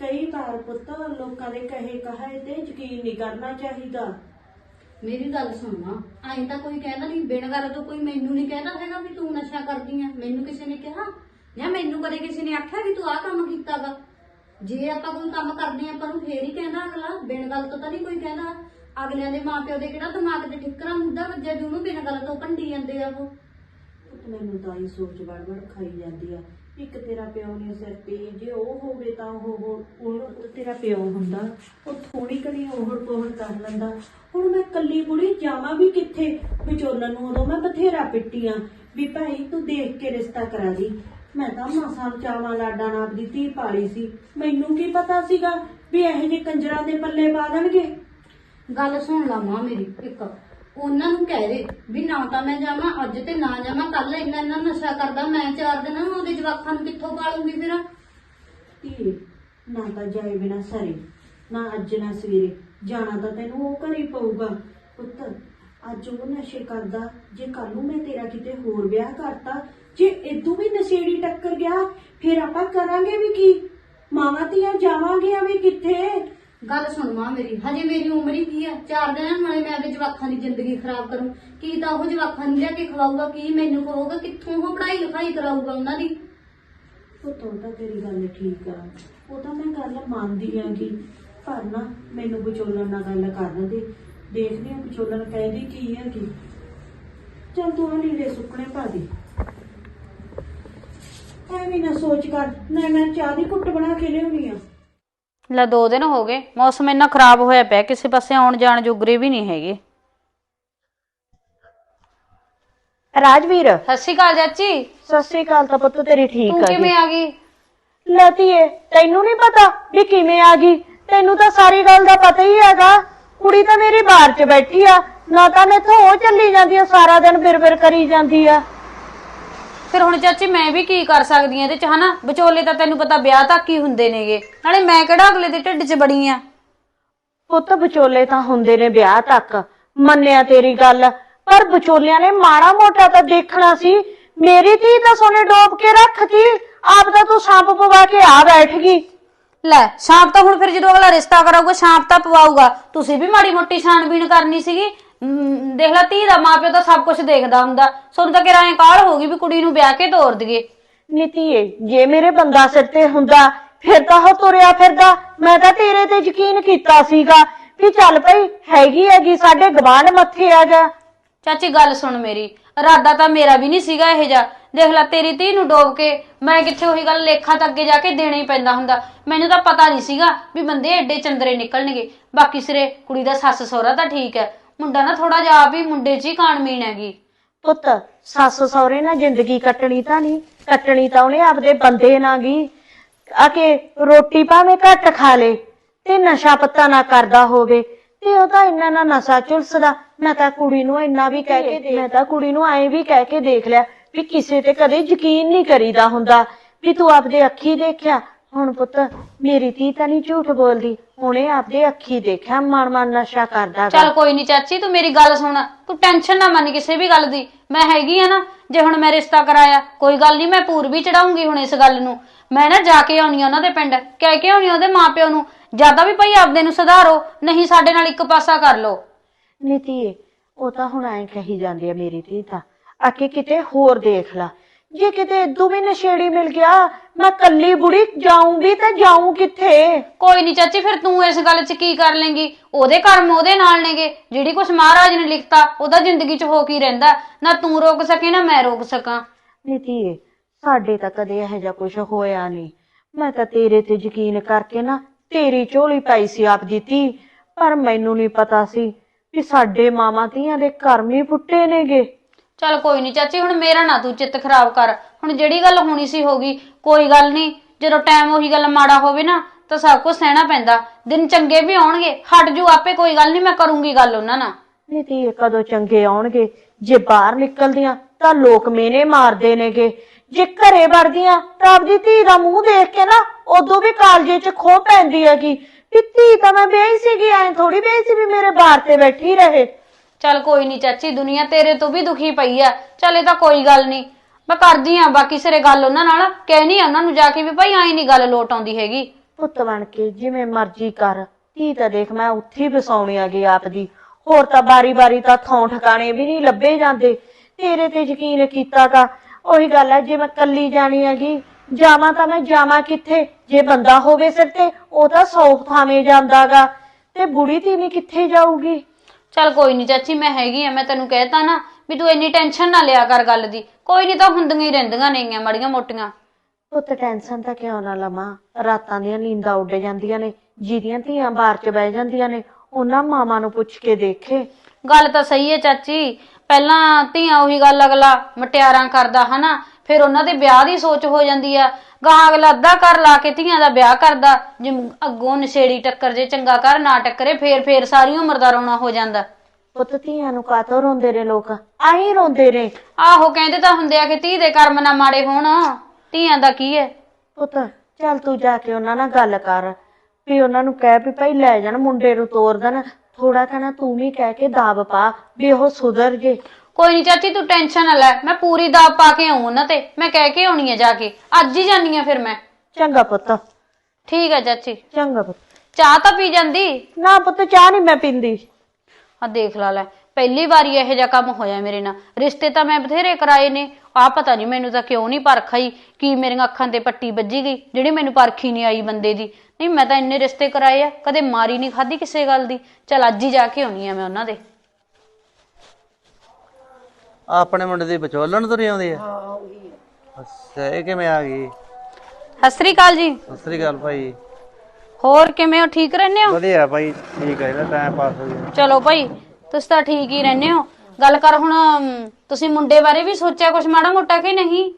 ਕਈ ਵਾਰ ਪੁੱਤ ਲੋਕਾਂ ਦੇ ਕਹੇ ਕਹਾਏ ਤੇ ਯਕੀਨ ਨਹੀਂ ਕਰਨਾ ਚਾਹੀਦਾ। ਮੇਰੀ ਗੱਲ ਸੁਣਨਾ ਐਂ ਤਾਂ ਕੋਈ ਕਹਿੰਦਾ ਨਹੀਂ, ਬਿਨ ਗੱਲ ਤੋਂ ਕੋਈ ਮੈਨੂੰ ਨਹੀਂ ਕਹਿੰਦਾ ਹੈਗਾ ਵੀ ਤੂੰ ਨਸ਼ਾ ਕਰਦੀ ਆ। ਮੈਨੂੰ ਕਿਸੇ ਨੇ ਕਿਹਾ? ਜਾਂ ਮੈਨੂੰ ਕਦੇ ਕਿਸੇ ਨੇ ਆਖਿਆ ਵੀ ਤੂੰ ਆਹ ਕੰਮ ਕੀਤਾ ਕੀਤਾਗਾ? ਜੇ ਆਪਾਂ ਕੋਈ ਕੰਮ ਕਰਦੇ ਆ ਪਰ ਉਹ ਫੇਰ ਹੀ ਕਹਿੰਦਾ ਅਗਲਾ, ਬਿਨ ਗੱਲ ਤੋਂ ਤਾਂ ਨਹੀਂ ਕੋਈ ਕਹਿੰਦਾ। ਅਗਲਿਆਂ ਦੇ ਮਾਪਿਓ ਦੇ ਕਿਹੜਾ ਦਿਮਾਗ ਤੇ ਠਿੱਕਰਾਂ ਹੁੰਦਾ ਵੱਜਿਆ ਵੀ ਉਹਨੂੰ ਬਿਨ ਗੱਲ ਤੋਂ ਭੰਡੀ ਜਾਂਦੇ ਆ ਉਹ? ਪੁੱਤ ਮੈਨੂੰ ਤਾਂ ਇਹ ਸੋਚ ਵੜ-ਵੜ ਖਾਈ ਜਾਂਦੀ ਆ। ਇੱਕ ਤੇਰਾ ਪਿਓ ਨੇ ਸਿਰ ਤੇ ਜੇ ਉਹ ਹੋਵੇ ਤਾਂ ਉਹ ਉਹ- ਉਹ ਤੇਰਾ ਪਿਓ ਹੁੰਦਾ। ਉਹ ਥੋੜੀ ਘੜੀ ਉਹੜ ਪੋਹੜ ਕਰ ਲੈਂਦਾ। ਹੁਣ ਮੈਂ ਕੱਲੀ ਕੁੜੀ, ਜਾਵਾਂ ਵੀ ਕਿੱਥੇ? ਵਿਚੋਲਨ ਨੂੰ ਉਦੋਂ ਮੈਂ ਬਥੇਰਾ ਪਿੱਟੀਆਂ ਵੀ ਭਾਈ ਤੂੰ ਦੇਖ ਕੇ ਰਿਸ਼ਤਾ ਕਰਾ ਦੀ। ਮੈਂ ਤਾਂ ਮਾਸਾਂ ਚਾਵਾਂ ਲਾਡਾਂ ਨਾਲ ਆਪਦੀ ਧੀ ਪਾਲੀ ਸੀ। ਮੈਨੂੰ ਕੀ ਪਤਾ ਸੀਗਾ ਵੀ ਇਹੋ ਜਿਹੇ ਕੰਜਰਾਂ ਦੇ ਪੱਲੇ ਪਾ ਦੇਣਗੇ? ਗੱਲ ਸੁਣ ਲਾ ਮਾਂ ਮੇਰੀ ਇੱਕ। ਉਹਨਾਂ ਨੂੰ ਕਹਿ ਦੇ ਵੀ ਨਾ ਤਾਂ ਮੈਂ ਜਾਵਾਂ, ਅੱਜ ਤੇ ਨਾ ਜਾਵਾਂ ਕੱਲ ਇੰਨਾ ਇੰਨਾ ਨਸ਼ਾ ਕਰਦਾ, ਮੈਂ ਚਾਰ ਦਿਨਾਂ ਉਹਦੇ ਜਵਾਕਾਂ ਨੂੰ ਕਿੱਥੋਂ ਪਾਲੂੰਗੀ ਫਿਰ? ਧੀਏ ਨਾ ਤਾਂ ਜਾਏ ਬਿਨਾ ਸਰੇ, ਨਾ ਅੱਜ ਨਾ ਸਵੇਰੇ। ਜਾਣਾ ਤਾਂ ਤੈਨੂੰ ਉਹ ਘਰੇ ਪਊਗਾ। ਪੁੱਤ, ਅੱਜ ਉਹ ਨਸ਼ੇ ਕਰਦਾ, ਜੇ ਕੱਲ ਨੂੰ ਮੈਂ ਤੇਰਾ ਕਿਤੇ ਹੋਰ ਵਿਆਹ ਕਰਤਾ, ਜੇ ਇਦੋਂ ਵੀ ਨਸ਼ੇੜੀ ਟੱਕਰ ਗਿਆ, ਫਿਰ ਆਪਾਂ ਕਰਾਂਗੇ ਵੀ ਕੀ? ਮਾਵਾਂ ਧੀਆਂ ਜਾਵਾਂਗੇ ਆ ਵੀ ਕਿੱਥੇ? ਗੱਲ ਸੁਣ ਮਾਂ ਮੇਰੀ, ਹਜੇ ਮੇਰੀ ਉਮਰ ਹੀ ਕੀ ਆ ਚਾਰ ਦਿਨਾਂ ਨਾਲੇ ਮੈਂ ਆਪਦੇ ਜਵਾਕਾਂ ਦੀ ਜ਼ਿੰਦਗੀ ਖਰਾਬ ਕਰੂੰ। ਕੀ ਤਾਂ ਉਹ ਜਵਾਕਾਂ ਨੂੰ ਲਿਆ ਕੇ ਖਵਾਊਗਾ, ਕੀ ਮੈਨੂੰ ਖਵਾਊਗਾ ਕਿੱਥੋਂ ਉਹ ਪੜ੍ਹਾਈ ਲਿਖਾਈ ਕਰਾਊਗਾ ਉਹਨਾਂ ਦੀ? ਪੁੱਤ ਤਾਂ ਤੇਰੀ ਗੱਲ ਠੀਕ ਆ। ਉਹ ਤਾਂ ਮੈਂ ਗੱਲ ਮੰਨਦੀ ਆਂਗੀ ਪਰ ਨਾ, ਮੈਨੂੰ ਵਿਚੋਲਣ ਨਾਲ ਗੱਲ ਕਰਨ ਦੇ। ਦੇਖਦੀ ਆ ਵਿਚੋਲਣ ਕਹਿੰਦੀ ਕੀ ਹੈਗੀ ਚੱਲ ਤੂੰ ਆ ਨੀਲੇ ਸੁੱਕਣੇ ਪਾ ਦੇ। ਐਵੇਂ ਨਾ ਸੋਚ ਕਰ, ਨਾ ਮੈਂ ਚਾਹ ਦੀ ਘੁੱਟ ਬਣਾ ਕੇ ਲਿਆਉਣੀ ਆ। ਲੈ ਦੋ ਦਿਨ ਹੋ ਗਏ ਮੌਸਮ ਇੰਨਾ ਖਰਾਬ ਹੋਇਆ ਪਿਆ ਕਿਸੇ ਪਾਸੇ ਆਉਣ ਜਾਣ ਜੋਗਰੇ ਵੀ ਨਹੀਂ ਹੈਗੇ। ਰਾਜਵੀਰ। ਸਤਿ ਸ਼੍ਰੀ ਅਕਾਲ ਚਾਚੀ। ਸਤਿ ਸ੍ਰੀ ਅਕਾਲ ਤਾਂ ਪੁੱਤ ਤੇਰੀ ਠੀਕ ਤੂੰ ਕਿਵੇਂ ਆ ਗਈ? ਲਤੀਏ ਤੈਨੂੰ ਨਹੀਂ ਪਤਾ ਵੀ ਕਿਵੇਂ ਆ ਗਈ? ਤੈਨੂੰ ਤਾਂ ਸਾਰੀ ਗੱਲ ਦਾ ਪਤਾ ਹੀ ਹੈਗਾ। ਕੁੜੀ ਤਾਂ ਮੇਰੀ ਬਾਹਰ 'ਚ ਬੈਠੀ ਆ ਨਾ ਤਾਂ ਮੈਥੋਂ ਉਹ ਚੱਲੀ ਜਾਂਦੀ ਆ ਸਾਰਾ ਦਿਨ ਬਿਰ-ਬਿਰ ਕਰੀ ਜਾਂਦੀ ਆ। ਫਿਰ ਹੁਣ ਚਾਚੀ ਮੈਂ ਵੀ ਕੀ ਕਰ ਸਕਦੀ ਆ ਇਹਦੇ ਚ ਹਨਾ? ਵਿਚੋਲੇ ਤਾਂ ਤੈਨੂੰ ਪਤਾ ਵਿਆਹ ਤੱਕ ਹੀ ਹੁੰਦੇ ਨੇਗੇ। ਨਾਲੇ ਮੈਂ ਕਿਹੜਾ ਅਗਲੇ ਦੇ ਢਿੱਡ 'ਚ ਬੜੀ ਆ? ਪੁੱਤ ਵਿਚੋਲੇ ਤਾਂ ਹੁੰਦੇ ਨੇ ਵਿਆਹ ਤੱਕ। ਮੰਨਿਆ ਤੇਰੀ ਗੱਲ। ਪਰ ਵਿਚੋਲਿਆਂ ਨੇ ਮਾੜਾ ਮੋਟਾ ਤਾਂ ਦੇਖਣਾ ਸੀ। ਮੇਰੀ ਧੀ ਤਾਂ ਸੋਨੇ ਡੋਬ ਕੇ ਰੱਖਤੀ ਆਪ ਤਾਂ ਤੂੰ ਸੱਪ ਪਵਾ ਕੇ ਆ ਬੈਠ ਗਈ। ਲੈ ਸ਼ਾਮ ਤਾਂ ਹੁਣ ਫਿਰ ਜਦੋਂ ਅਗਲਾ ਰਿਸ਼ਤਾ ਕਰਾਊਗਾ ਸ਼ਾਮ ਤਾਂ ਪਵਾਊਗਾ। ਤੁਸੀਂ ਵੀ ਮਾੜੀ ਮੋਟੀ ਛਾਣਬੀਣ ਕਰਨੀ ਸੀਗੀ। ਹਮ, ਦੇਖ ਲੈ ਧੀ ਦਾ ਮਾਪਿਓ ਤਾਂ ਸਭ ਕੁਝ ਦੇਖਦਾ ਹੁੰਦਾ। ਸੋਨੂੰ ਤਾਂ ਕਿਰਾਏ ਕਾਲ ਹੋ ਗਈ ਵੀ ਕੁੜੀ ਨੂੰ ਵਿਆਹ ਕੇ ਤੋਰ ਦਈਏ। ਨੀਤੀਏ ਜੇ ਮੇਰੇ ਬੰਦਾ ਸਿਰ ਤੇ ਹੁੰਦਾ ਫਿਰ ਤਾਂ ਉਹ ਤੁਰਿਆ ਫਿਰਦਾ। ਮੈਂ ਤਾਂ ਤੇਰੇ ਤੇ ਯਕੀਨ ਕੀਤਾ ਸੀਗਾ ਵੀ ਚੱਲ ਭਈ ਹੈਗੀ ਹੈਗੀ ਸਾਡੇ ਗਵਾਂਢ ਮੱਥੇ ਆ ਜਾ। ਚਾਚੀ ਗੱਲ ਸੁਣ ਮੇਰੀ। ਇਰਾਦਾ ਤਾਂ ਮੇਰਾ ਵੀ ਨਹੀਂ ਸੀਗਾ ਇਹ ਜਾ ਦੇਖ ਲੈ ਤੇਰੀ ਧੀ ਨੂੰ ਡੋਬ ਕੇ ਮੈਂ ਕਿੱਥੇ ਉਹੀ ਗੱਲ ਲੇਖਾਂ ਤੱਕ ਅੱਗੇ ਜਾ ਕੇ ਦੇਣਾ ਹੀ ਪੈਂਦਾ ਹੁੰਦਾ। ਮੈਨੂੰ ਤਾਂ ਪਤਾ ਨਹੀਂ ਸੀਗਾ ਵੀ ਬੰਦੇ ਐਡੇ ਚੰਦਰੇ ਨਿਕਲਣਗੇ। ਬਾਕੀ ਸਿਰੇ ਕੁੜੀ ਦਾ ਸੱਸ ਸਹੁਰਾ ਤਾਂ ਠੀਕ ਹੈ। ਮੁੰਡਾ ਨਾ ਥੋੜਾ ਜਿਹਾ ਆਪ ਹੀ ਮੁੰਡੇ 'ਚ ਹੀ ਕਾਣਮੀਣ ਹੈਗੀ। ਪੁੱਤ, ਸੱਸ ਸਹੁਰੇ ਨਾਲ ਜ਼ਿੰਦਗੀ ਕੱਟਣੀ ਤਾਂ ਨਹੀਂ, ਕੱਟਣੀ ਤਾਂ ਉਹਨੇ ਆਪਦੇ ਬੰਦੇ ਨਾਲ ਗੀ ਆ ਕੇ ਰੋਟੀ ਭਾਵੇਂ ਘੱਟ ਖਾ ਲੇ, ਤੇ ਨਸ਼ਾ ਪੱਤਾ ਨਾ ਕਰਦਾ ਹੋਵੇ, ਤੇ ਉਹ ਤਾਂ ਇੰਨਾ ਨਾ ਨਸ਼ਾ ਚੁਲਸਦਾ ਮੈਂ ਤਾਂ ਕੁੜੀ ਨੂੰ ਇੰਨਾ ਵੀ ਕਹਿ ਕੇ ਦੇ ਮੈਂ ਤਾਂ ਕੁੜੀ ਨੂੰ ਐਂ ਵੀ ਕਹਿ ਕੇ ਦੇਖ ਲਿਆ ਵੀ ਕਿਸੇ ਤੇ ਕਦੇ ਯਕੀਨ ਨਹੀਂ ਕਰੀਦਾ ਹੁੰਦਾ, ਵੀ ਤੂੰ ਆਪਦੇ ਅੱਖੀ ਦੇਖਿਆ ਹੁਣ ਪੁੱਤ ਮੇਰੀ ਧੀ ਤਾਂ ਨਹੀਂ ਝੂਠ ਬੋਲਦੀ। ਹੁਣੇ ਆਪਦੇ ਅੱਖੀ ਦੇਖਿਆ ਮਨ ਮਨ ਨਸ਼ਾ ਕਰਦਾ ਗਾ। ਚੱਲ ਕੋਈ ਨਹੀਂ ਚਾਚੀ ਤੂੰ ਮੇਰੀ ਗੱਲ ਸੁਣ। ਤੂੰ ਟੈਨਸ਼ਨ ਨਾ ਮੰਨ ਕਿਸੇ ਵੀ ਗੱਲ ਦੀ। ਮੈਂ ਹੈਗੀ ਆ ਨਾ ਜੇ ਹੁਣ ਮੈਂ ਰਿਸ਼ਤਾ ਕਰਾਇਆ ਕੋਈ ਗੱਲ ਨਹੀਂ ਮੈਂ ਪੂਰ ਵੀ ਚੜਾਉਂਗੀ ਹੁਣ ਇਸ ਗੱਲ ਨੂੰ। ਮੈਂ ਨਾ ਜਾ ਕੇ ਆਉਣੀ ਆ ਉਹਨਾਂ ਦੇ ਪਿੰਡ ਕਹਿ ਕੇ ਆਉਣੀ ਉਹਦੇ ਮਾਪਿਓ ਨੂੰ। ਜ਼ਿਆਦਾ ਵੀ ਭਾਈ ਆਪਦੇ ਨੂੰ ਸੁਧਾਰੋ ਨਹੀਂ ਸਾਡੇ ਨਾਲ ਇੱਕ ਪਾਸਾ ਕਰ ਲਓ। ਨੀਤੀਏ ਉਹ ਤਾਂ ਹੁਣ ਐਂ ਕਹੀ ਜਾਂਦੀ ਆ ਮੇਰੀ ਧੀ ਤਾਂ। ਆਕੇ ਕਿਤੇ ਹੋਰ ਦੇਖ ਲਾ। ਜੇ ਕਿਤੇ ਇਦੋਂ ਵੀ ਨਸ਼ੇੜੀ ਮਿਲ ਗਿਆ ਮੈਂ ਕੱਲੀ ਬੁੜੀ ਵੀ ਤਾਂ ਜਾਊਂ ਕਿੱਥੇ? ਕੋਈ ਨਹੀਂ ਚਾਚੀ ਫਿਰ ਤੂੰ ਇਸ ਗੱਲ 'ਚ ਕੀ ਕਰ ਲੇਂਗੀ? ਉਹਦੇ ਕਰਮ ਉਹਦੇ ਨਾਲ ਨੇਗੇ। ਜਿਹੜੀ ਕੁਛ ਮਹਾਰਾਜ ਨੇ ਲਿਖਤਾ ਉਹਦਾ ਜ਼ਿੰਦਗੀ 'ਚ ਹੋ ਕੀ ਰਹਿੰਦਾ? ਨਾ ਤੂੰ ਰੋਕ ਸਕੇ ਨਾ ਮੈਂ ਰੋਕ ਸਕਾਂ। ਨੀਤੀਏ ਸਾਡੇ ਤਾਂ ਕਦੇ ਇਹੋ ਜਿਹਾ ਕੁਝ ਹੋਇਆ ਨਹੀਂ ਮੈਂ ਤਾਂ ਤੇਰੇ ਤੇ ਯਕੀਨ ਕਰਕੇ ਨਾ ਤੇਰੀ ਝੋਲੀ ਪਾਈ ਸੀ ਆਪ ਦੀ ਧੀ ਪਰ ਮੈਨੂੰ ਨਹੀਂ ਪਤਾ ਸੀ ਵੀ ਸਾਡੇ ਮਾਮਾ ਧੀਆਂ ਦੇ ਕਰਮ ਹੀ ਪੁੱਟੇ ਨੇਗੇ। ਚੱਲ ਕੋਈ ਨਹੀਂ ਚਾਚੀ, ਹੁਣ ਮੇਰਾ ਨਾ ਤੂੰ ਚਿੱਤ ਖਰਾਬ ਕਰ। ਹੁਣ ਜਿਹੜੀ ਗੱਲ ਹੋਣੀ ਸੀ ਹੋ ਗਈ, ਕੋਈ ਗੱਲ ਨਹੀਂ ਜਦੋਂ ਟਾਈਮ ਉਹੀ ਗੱਲ ਮਾੜਾ ਹੋਵੇ ਨਾ, ਤਾਂ ਸਭ ਕੁਝ ਸਹਿਣਾ ਪੈਂਦਾ। ਦਿਨ ਚੰਗੇ ਵੀ ਆਉਣਗੇ, ਹਟ ਜੂ ਆਪੇ, ਕੋਈ ਗੱਲ ਨਹੀਂ ਮੈਂ ਕਰੂੰਗੀ ਗੱਲ ਉਹਨਾਂ ਨਾਲ। ਨੀਤੀ ਕਦੋਂ ਚੰਗੇ ਆਉਣਗੇ? ਜੇ ਬਾਹਰ ਨਿਕਲਦੀਆਂ, ਤਾਂ ਲੋਕ ਮੇਨੇ ਮਾਰਦੇ ਨੇਗੇ। ਜੇ ਘਰੇ ਵੜਦੀਆਂ, ਤਾਂ ਆਪਦੀ ਧੀ ਦਾ ਮੂੰਹ ਦੇਖ ਕੇ ਨਾ, ਉਦੋਂ ਵੀ ਕਾਲਜੇ 'ਚ ਖੋ ਪੈਂਦੀ ਹੈਗੀ। ਵੀ ਧੀ ਤਾਂ ਮੈਂ ਵਿਆਹੀ ਸੀਗੀ, ਐ ਥੋੜੀ ਵਿਆਹੀ ਸੀ ਵੀ ਮੇਰੇ ਬਾਹਰ ਤੇ ਬੈਠੀ ਰਹੇ। ਚੱਲ ਕੋਈ ਨਹੀਂ ਚਾਚੀ, ਦੁਨੀਆ ਤੇਰੇ ਤੋਂ ਵੀ ਦੁਖੀ ਪਈ ਆ। ਚੱਲ ਇਹ ਤਾਂ ਕੋਈ ਗੱਲ ਨਹੀਂ ਮੈਂ ਕਰਦੀ ਆ, ਬਾਕੀ ਸਿਰੇ ਗੱਲ ਉਹਨਾਂ ਨਾਲ। ਕਹਿਣੀ ਆ ਉਹਨਾਂ ਨੂੰ ਜਾ ਕੇ ਵੀ ਭਾਈ ਆਈ ਨਹੀਂ ਗੱਲ ਲੋਟ ਆਉਂਦੀ ਹੈਗੀ। ਪੁੱਤ ਬਣ ਕੇ ਜਿਵੇਂ ਮਰਜ਼ੀ ਕਰ। ਧੀ ਤਾਂ ਦੇਖ, ਮੈਂ ਉੱਥੇ ਹੀ ਵਸਾਉਣੀ ਆਗੀ ਆਪ ਦੀ। ਹੋਰ ਤਾਂ ਬਾਰੀ-ਬਾਰੀ ਤਾਂ ਥਾਂ ਠਿਕਾਣੇ ਵੀ ਨਹੀਂ ਲੱਭੇ ਜਾਂਦੇ। ਤੇਰੇ ਤੇ ਯਕੀਨ ਕੀਤਾ ਤਾਂ ਉਹੀ ਗੱਲ ਹੈ, ਜੇ ਮੈਂ ਕੱਲੀ ਜਾਣੀ ਹੈਗੀ, ਜਾਵਾਂ ਤਾਂ ਮੈਂ ਜਾਵਾਂ ਕਿੱਥੇ? ਜੇ ਬੰਦਾ ਹੋਵੇ ਸਿਰ ਤੇ, ਉਹ ਤਾਂ ਸੌਖ ਥਾਵੇਂ ਜਾਂਦਾਗਾ। ਤੇ ਬੁੜੀ ਧੀ ਵੀ ਕਿੱਥੇ ਜਾਊਗੀ? ਚੱਲ ਕੋਈ ਨਹੀਂ ਚਾਚੀ ਮੈਂ ਹੈਗੀ ਆ ਮੈਂ ਤੈਨੂੰ ਕਹਿਤਾ ਨਾ ਵੀ ਤੂੰ ਇੰਨੀ ਟੈਨਸ਼ਨ ਨਾ ਲਿਆ ਕਰ ਗੱਲ ਦੀ। ਕੋਈ ਨਹੀਂ ਤਾਂ ਹੁੰਦੀਆਂ ਹੀ ਰਹਿੰਦੀਆਂ ਨੇਗੀਆਂ ਮੜੀਆਂ ਮੋਟੀਆਂ। ਪੁੱਤ ਟੈਨਸ਼ਨ ਤਾਂ ਕਿਉਂ ਨਾ ਲਵਾਂ? ਰਾਤਾਂ ਦੀਆਂ ਨੀਂਦਾਂ ਉੱਡ ਜਾਂਦੀਆਂ ਨੇ ਜਿਹਦੀਆਂ ਧੀਆਂ ਬਾਹਰ ਚ ਬਹਿ ਜਾਂਦੀਆਂ ਨੇ ਉਹਨਾਂ ਮਾਵਾਂ ਨੂੰ ਪੁੱਛ ਕੇ ਦੇਖੇ। ਗੱਲ ਤਾਂ ਸਹੀ ਹੈ ਚਾਚੀ ਪਹਿਲਾਂ ਧੀਆਂ ਉਹੀ ਗੱਲ ਅਗਲਾ ਮਟਿਆਰਾਂ ਕਰਦਾ ਹਨਾ? ਫਿਰ ਉਹਨਾਂ ਦੇ ਵਿਆਹ ਦੀ ਸੋਚ ਹੋ ਜਾਂਦੀ ਆ। ਗਾਂ ਅਗਲਾ ਅੱਧਾ ਕਰ ਲਾ ਕੇ ਧੀਆਂ ਦਾ ਵਿਆਹ ਕਰਦਾ ਜੇ ਅੱਗੋਂ ਨਸ਼ੇੜੀ ਟੱਕਰ ਜੇ ਚੰਗਾ ਕਰ ਨਾ ਟੱਕਰੇ ਫੇਰ ਫੇਰ ਸਾਰੀ ਉਮਰ ਦਾ ਰੋਣਾ ਹੋ ਜਾਂਦਾ। ਪੁੱਤ ਧੀਆਂ ਨੂੰ ਕਾਤੋਂ ਰੋਂਦੇ ਨੇ ਲੋਕ? ਆਹੀ ਰੋਂਦੇ ਨੇ। ਆਹੋ ਕਹਿੰਦੇ ਤਾਂ ਹੁੰਦੇ ਆ ਕਿ ਧੀ ਦੇ ਕਰਮ ਨਾ ਮਾੜੇ ਹੋਣ। ਧੀਆਂ ਦਾ ਕੀ ਹੈ ਪੁੱਤ ਚੱਲ ਤੂੰ ਜਾ ਕੇ ਉਹਨਾਂ ਨਾਲ ਗੱਲ ਕਰ। ਵੀ ਉਹਨਾਂ ਨੂੰ ਕਹਿ ਵੀ ਭਾਈ ਲੈ ਜਾਣ ਮੁੰਡੇ ਨੂੰ ਤੋਰ ਦੇਣ। ਥੋੜਾ ਕਹਣਾ ਤੂੰ ਵੀ ਕਹਿ ਕੇ ਦਾਬ ਪਾ ਵੀ ਉਹ ਸੁਧਰ ਜੇ। ਕੋਈ ਨਹੀਂ ਚਾਚੀ ਤੂੰ ਟੈਨਸ਼ਨ ਨਾ ਲੈ। ਮੈਂ ਪੂਰੀ ਦਾਬ ਪਾ ਕੇ ਆਉਂ ਉਹਨਾਂ ਤੇ। ਮੈਂ ਕਹਿ ਕੇ ਆਉਣੀ ਆ ਜਾ ਕੇ। ਅੱਜ ਹੀ ਜਾਨੀ ਆ ਫਿਰ ਮੈਂ। ਚੰਗਾ ਪੁੱਤ। ਠੀਕ ਹੈ ਚਾਚੀ। ਚੰਗਾ ਪੁੱਤ। ਚਾਹ ਤਾਂ ਪੀ ਜਾਂਦੀ? ਨਾ ਪੁੱਤ ਚਾਹ ਨਹੀਂ ਮੈਂ ਪੀਂਦੀ। ਆ ਦੇਖ ਲਾ ਲੈ। ਪਹਿਲੀ ਵਾਰੀ ਇਹੋ ਜਿਹਾ ਕੰਮ ਹੋਇਆ ਮੇਰੇ ਨਾਲ। ਰਿਸ਼ਤੇ ਤਾਂ ਮੈਂ ਬਥੇਰੇ ਕਰਾਏ ਨੇ। ਆ ਪਤਾ ਨਹੀਂ ਮੈਨੂੰ ਤਾਂ ਕਿਉਂ ਨਹੀਂ ਪਰਖ ਆਈ ਕੀ ਮੇਰੀਆਂ ਅੱਖਾਂ ਤੇ ਪੱਟੀ ਵੱਜੀ ਗਈ ਜਿਹੜੀ ਮੈਨੂੰ ਪਰਖੀ ਨਹੀਂ ਆਈ ਬੰਦੇ ਦੀ। ਨਹੀਂ ਮੈਂ ਤਾਂ ਇੰਨੇ ਰਿਸ਼ਤੇ ਕਰਾਏ ਆ ਕਦੇ ਮਾਰੀ ਨਹੀਂ ਖਾਦੀ ਕਿਸੇ ਗੱਲ ਦੀ। ਚਲ ਅੱਜ ਹੀ ਜਾ ਕੇ ਆਉਣੀ ਆ ਮੈਂ ਉਹਨਾਂ ਦੇ। ਆਪਣੇ ਮੁੰਡੇ ਦੀ ਵਿਚੋਲਣ ਤੁਰੀ ਆਉਂਦੀ ਆ? ਹਾਂ ਉਹੀ ਅੱਛਾ ਇਹ ਕਿਵੇਂ ਆ ਗਈ? ਸਤਿ ਸ੍ਰੀ ਅਕਾਲ ਜੀ। ਸਤਿ ਸ੍ਰੀ ਅਕਾਲ ਭਾਈ। ਹੋਰ ਕਿਵੇਂ ਹੋ? ਠੀਕ ਰਹਿੰਦੇ ਹੋ? ਵਧੀਆ ਭਾਈ ਠੀਕ ਹੈ ਇਹਦਾ ਟਾਈਮ ਪਾਸ ਹੋ ਗਿਆ। ਚਲੋ ਭਾਈ ਤੁਸੀਂ ਤਾਂ ਠੀਕ ਹੀ ਰਹਿੰਦੇ ਹੋ। ਗੱਲ ਕਰ ਹੁਣ ਅਮ, ਤੁਸੀਂ ਮੁੰਡੇ ਬਾਰੇ ਵੀ ਸੋਚਿਆ ਕੁਝ ਮਾੜਾ ਮੋਟਾ ਕਿ ਨਹੀਂ?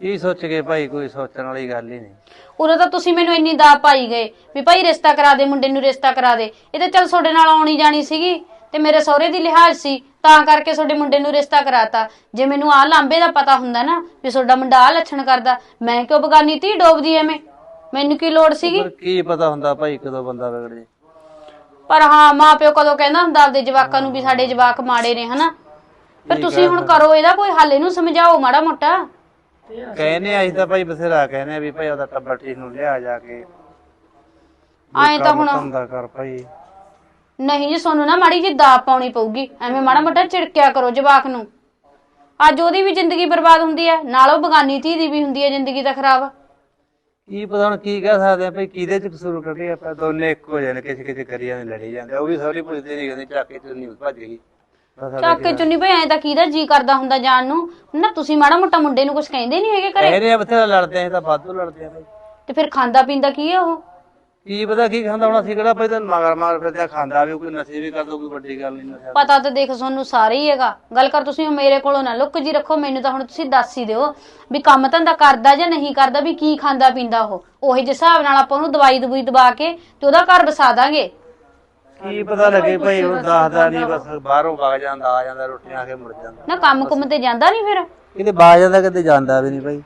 ਕੀ ਸੋਚ ਕੇ ਭਾਈ ਕੋਈ ਸੋਚਣ ਵਾਲੀ ਗੱਲ ਹੀ ਨਹੀਂ। ਉਦੋਂ ਤਾਂ ਤੁਸੀਂ ਮੈਨੂੰ ਇੰਨੀ ਦਾ ਪਾਈ ਗਏ ਵੀ ਭਾਈ ਰਿਸ਼ਤਾ ਕਰਾ ਦੇ ਮੁੰਡੇ ਨੂੰ ਰਿਸ਼ਤਾ ਕਰਾ ਦੇ। ਇਹ ਤਾਂ ਚੱਲ ਤੁਹਾਡੇ ਨਾਲ ਆਉਣੀ ਜਾਣੀ ਸੀਗੀ ਤੇ ਮੇਰੇ ਸਹੁਰੇ ਦੀ ਲਿਹਾਜ਼ ਸੀ ਤਾਂ ਕਰਕੇ ਤੁਹਾਡੇ ਮੁੰਡੇ ਨੂੰ ਰਿਸ਼ਤਾ ਕਰਾਤਾ। ਜੇ ਮੈਨੂੰ ਆਹ ਲਾਂਬੇ ਦਾ ਪਤਾ ਹੁੰਦਾ ਨਾ ਵੀ ਤੁਹਾਡਾ ਮੁੰਡਾ ਆਹ ਲੱਛਣ ਕਰਦਾ ਮੈਂ ਕਿਉਂ ਬਗਾਨੀ ਤੀ ਡੋਬਦੀ ਐਵੇਂ ਮੈਨੂੰ ਕੀ ਲੋੜ ਸੀਗੀ? ਪਰ ਕੀ ਪਤਾ ਹੁੰਦਾ ਭਾਈ ਕਦੋਂ ਬੰਦਾ ਵਿਗੜ ਜੇ ਪਰ ਹਾਂ ਮਾਪਿਓ ਕਦੋਂ ਕਹਿੰਦਾ ਹੁੰਦਾ ਆਪਦੇ ਜਵਾਕਾਂ ਨੂੰ ਵੀ ਸਾਡੇ ਜਵਾਕ ਮਾੜੇ ਨੇ ਹਨਾ? ਫਿਰ ਤੁਸੀਂ ਹੁਣ ਕਰੋ ਇਹਦਾ ਕੋਈ ਹੱਲ ਇਹਨੂੰ ਸਮਝਾਓ ਮਾੜਾ ਮੋਟਾ। ਕਹਿੰਨੇ ਅਸੀਂ ਤਾਂ ਭਾਈ ਬਥੇਰਾ ਕਹਿੰਨੇ ਵੀ ਭਾਈ ਉਹਦਾ ਟੱਬਰ ਠੀਕ ਨੂੰ ਲਿਆ ਜਾ ਕੇ। ਐਂ ਤਾਂ ਹੁਣ ਧੰਦਾ ਕਰ ਭਾਈ। ਨਹੀਂ ਜੀ ਸੋਨੂੰ ਨਾ ਮਾੜੀ ਜੀ ਦਾਬ ਪਾਉਣੀ ਪਊਗੀ। ਐਵੇਂ ਮਾੜਾ ਮੋਟਾ ਝਿੜਕਿਆ ਕਰੋ ਜਵਾਕ ਨੂੰ। ਅੱਜ ਉਹਦੀ ਵੀ ਜ਼ਿੰਦਗੀ ਬਰਬਾਦ ਹੁੰਦੀ ਹੈ ਨਾਲ ਉਹ ਬਗਾਨੀ ਧੀ ਦੀ ਵੀ ਹੁੰਦੀ ਹੈ ਜ਼ਿੰਦਗੀ ਤਾਂ ਖਰਾਬ। ਕੀ ਪਤਾ ਹੁਣ ਕੀ ਕਹਿ ਸਕਦੇ ਆ ਭਾਈ ਕਿਹਦੇ ਚ ਕਸੂਰ ਕੱਢੇ ਆਪਾਂ ਦੋਨੇ ਇੱਕ ਹੋ ਜਾਣ ਕਿਸੇ ਕਿਸੇ ਕਰੀ ਜਾਂਦੇ ਲੜੀ ਜਾਂਦੇ ਉਹ ਵੀ ਸਾਰੀ ਪੁੱਛਦੇ ਨਹੀਂ ਕਹਿੰਦੇ ਚੱਕ ਕੇ ਚੁੰਨੀ ਭੱਜ ਗਈ। ਬਸ ਚੱਕ ਕੇ ਚੁੰਨੀ ਭਈ ਐਂ ਤਾਂ ਕਿਹਦਾ ਜੀ ਕਰਦਾ ਹੁੰਦਾ ਜਾਣ ਨੂੰ? ਨਾ ਤੁਸੀਂ ਮਾੜਾ ਮੋਟਾ ਮੁੰਡੇ ਨੂੰ ਕੁਝ ਕਹਿੰਦੇ ਨਹੀਂ ਹੈਗੇ ਘਰੇ? ਕਹਿੰਦੇ ਆ ਬਥੇਰਾ ਲੜਦੇ ਆ ਤਾਂ ਵਾਧੂ ਲੜਦੇ ਆ ਭਾਈ ਤੇ ਫਿਰ ਖਾਂਦਾ ਪੀਂਦਾ ਕੀ ਹੈ ਉਹ? ਕੀ ਪਤਾ ਕੀ ਖਾਂਦਾ ਹੁਣ ਅਸੀਂ ਕਿਹੜਾ ਭਾਈ ਤਾਂ ਮਗਰ ਮਗਰ ਫਿਰਦੇ ਖਾਂਦਾ ਵੀ ਕੋਈ ਨਸ਼ੇ ਵੀ ਕਰਦਾ ਕੋਈ ਵੱਡੀ ਗੱਲ ਨਹੀਂ ਨਸ਼ਾ ਪਤਾ ਤਾਂ ਦੇਖ ਤੁਹਾਨੂੰ ਸਾਰੇ ਹੀ ਹੈਗਾ। ਗੱਲ ਕਰ ਤੁਸੀਂ ਮੇਰੇ ਕੋਲੋਂ ਨਾ ਲੁੱਕ ਜੀ ਰੱਖੋ ਮੈਨੂੰ ਤਾਂ ਹੁਣ ਤੁਸੀਂ ਦੱਸ ਹੀ ਦਿਓ ਵੀ ਕੰਮ ਧੰਦਾ ਕਰਦਾ ਜਾਂ ਨਹੀਂ ਕਰਦਾ ਵੀ ਕੀ ਖਾਂਦਾ ਪੀਂਦਾ ਉਹ। ਉਹੇ ਜਿਸ ਹਿਸਾਬ ਨਾਲ ਆਪਾਂ ਉਹਨੂੰ ਦਵਾਈ ਦਵਾਈ ਦਵਾ ਕੇ ਤੇ ਉਹਦਾ ਘਰ ਵਸਾ ਦਾਂਗੇ। ਕੀ ਪਤਾ ਲੱਗੇ ਭਾਈ ਉਹ ਦੱਸਦਾ ਨਹੀਂ ਬਸ ਬਾਹਰੋਂ ਵਗ ਜਾਂਦਾ ਆ ਜਾਂਦਾ ਰੋਟੀਆਂ ਆ ਕੇ ਮੁੜ ਜਾਂਦਾ। ਨਾ ਕੰਮ ਕੁੰਮ ਤੇ ਜਾਂਦਾ ਨਹੀਂ ਫਿਰ? ਕਿਤੇ ਬਾਗ ਜਾਂਦਾ ਕਿਤੇ ਜਾਂਦਾ ਵੀ ਨਹੀਂ ਭਾਈ।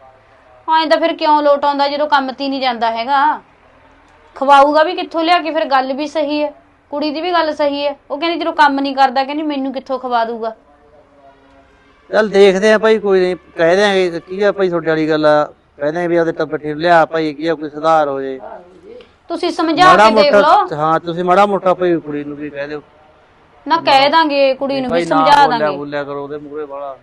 ਐਂ ਤਾਂ ਫਿਰ ਕਿਉਂ ਲੋਟ ਆਉਂਦਾ ਜਦੋਂ ਕੰਮ ਤੇ ਹੀ ਨਹੀਂ ਜਾਂਦਾ ਹੈਗਾ? ਖਵਾਊਗਾ ਵੀ ਕਿੱਥੋਂ ਲਿਆ ਕੇ ਫਿਰ ਗੱਲ ਵੀ ਸਹੀ ਹੈ। ਕੁੜੀ ਦੀ ਵੀ ਗੱਲ ਸਹੀ ਹੈ। ਉਹ ਕਹਿੰਦੀ ਜਦੋਂ ਕੰਮ ਨਹੀਂ ਕਰਦਾ ਕਹਿੰਦੀ ਮੈਨੂੰ ਕਿੱਥੋਂ ਖਵਾ ਦੂਗਾ ਚੱਲ ਦੇਖਦੇ ਆ ਭਾਈ ਕੋਈ ਨਹੀਂ ਕਹਿ ਦਿਆਂਗੇ ਕੀ ਆ ਭਾਈ ਤੁਹਾਡੇ ਵਾਲੀ ਗੱਲ ਆ। ਕਹਿ ਦਿਆਂਗੇ ਵੀ ਉਹਦੇ ਟੱਬਰ ਠੀਕ ਲਿਆ ਭਾਈ ਕੀ ਆ ਕੋਈ ਸੁਧਾਰ ਹੋ ਜੇ। ਤੁਸੀਂ ਸਮਝਾ ਮਾੜਾ ਕੇ ਦੇਖ ਮੋਟਾ ਲਓ। ਹਾਂ ਤੁਸੀਂ ਮਾੜਾ ਮੋਟਾ ਭਾਈ ਕੁੜੀ ਨੂੰ ਵੀ ਕਹਿ ਦਿਓ। ਨਾ ਕਹਿ ਦਾਂਗੇ ਕੁੜੀ ਨੂੰ ਵੀ ਭਾਈ ਨਾ ਸਮਝਾ ਬੋਲਿਆ ਦਾਂਗੇ। ਬੋਲਿਆ ਕਰੋ ਉਹਦੇ ਮੂਹਰੇ ਵਾਲਾ।